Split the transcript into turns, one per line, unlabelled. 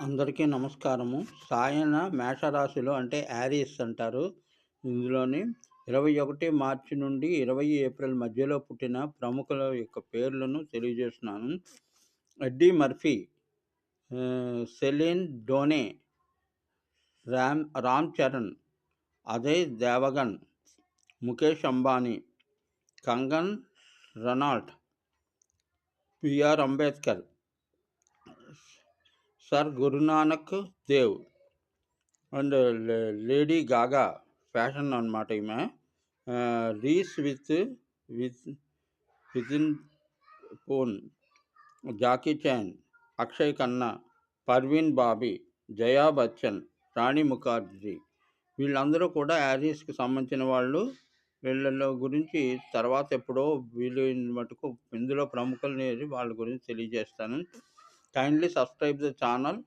అందరికీ నమస్కారము. సాయన మేషరాశిలో అంటే యారీస్ అంటారు. ఇందులోని ఇరవై ఒకటి మార్చి నుండి ఇరవై ఏప్రిల్ మధ్యలో పుట్టిన ప్రముఖుల యొక్క పేర్లను తెలియజేస్తున్నాను. Eddie Murphy Celine Dion Ram Ram Charan Ajay Devgan Mukesh Ambani Kangana Ranaut PR Ambedkar sir Guru Nanak Dev and Lady Gaga fashion అనమాట ఈమె. Reese Witherspoon Jackie Chan Akshay Khanna Parveen Babi Jaya Bachchan Rani Mukherjee. వీళ్ళందరూ కూడా యారీస్కి సంబంధించిన వాళ్ళు. వీళ్ళ గురించి తర్వాత ఎప్పుడో వీళ్ళు మటుకు ఇందులో ప్రముఖులని వాళ్ళ గురించి తెలియజేస్తాను. kindly subscribe the channel.